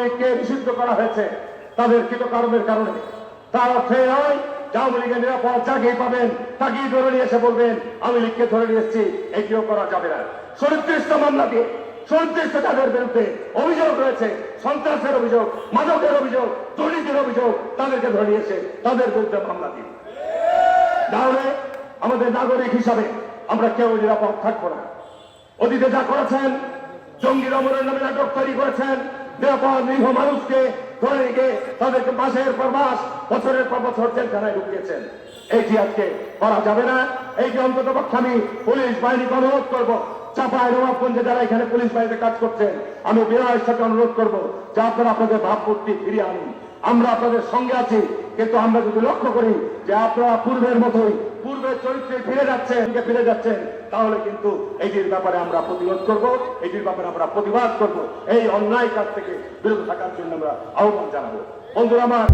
লীগকে নিষিদ্ধ করা হয়েছে, তাদের কৃতকর্মের কারণে। তার অর্থে নয় আওয়ামী লীগের নিরাপদ যাকেই পাবেন, তাকেই ধরে নিয়ে এসে বলবেন, আমি লীগকে ধরে নিয়ে এসেছি, এটিও করা যাবে না। সুনির্দিষ্ট মামলা দিয়ে সুনির্দিষ্ট তাদের বিরুদ্ধে অভিযোগ রয়েছে, সন্ত্রাসের অভিযোগ, মাদকের অভিযোগ, দুর্নীতির অভিযোগ, তাদেরকে ধরে নিয়ে এসে তাদের বিরুদ্ধে মামলা দিন তাহলে আমাদের নাগরিক হিসাবে আমরা কেউ নিরাপদ থাকব না। অতীতে যা করেছেন জঙ্গি রমনের নামে নাটক তৈরি করেছেন নিরাপদ নিরীহ মানুষকে ধরে রেখে তাদেরকে মাসের পর মাস, বছরের পর বছর জেলখানায় ঢুকিয়েছেন। এইটি আজকে করা যাবে না। এইটি অন্তত পক্ষে আমি পুলিশ বাহিনীকে অনুরোধ করব চাপায় নবাবগঞ্জে যারা এখানে পুলিশ বাহিনীতে কাজ করছেন, আমি বিনয়ের সাথে অনুরোধ করব যে আপনারা আপনাদের ভাবমূর্তি ফিরিয়ে আনুন। আমরা আপনাদের সঙ্গে আছি, কিন্তু আমরা যদি লক্ষ্য করি যে আপনারা পূর্বের মতোই পূর্বের চরিত্রে ফিরে যাচ্ছেন ফিরে যাচ্ছেন, তাহলে কিন্তু এইটির ব্যাপারে আমরা প্রতিরোধ করব এইটির ব্যাপারে আমরা প্রতিবাদ করব। এই অন্যায় কাজ থেকে বিরত থাকার জন্য আমরা আহ্বান জানাব। বন্ধুরা আমার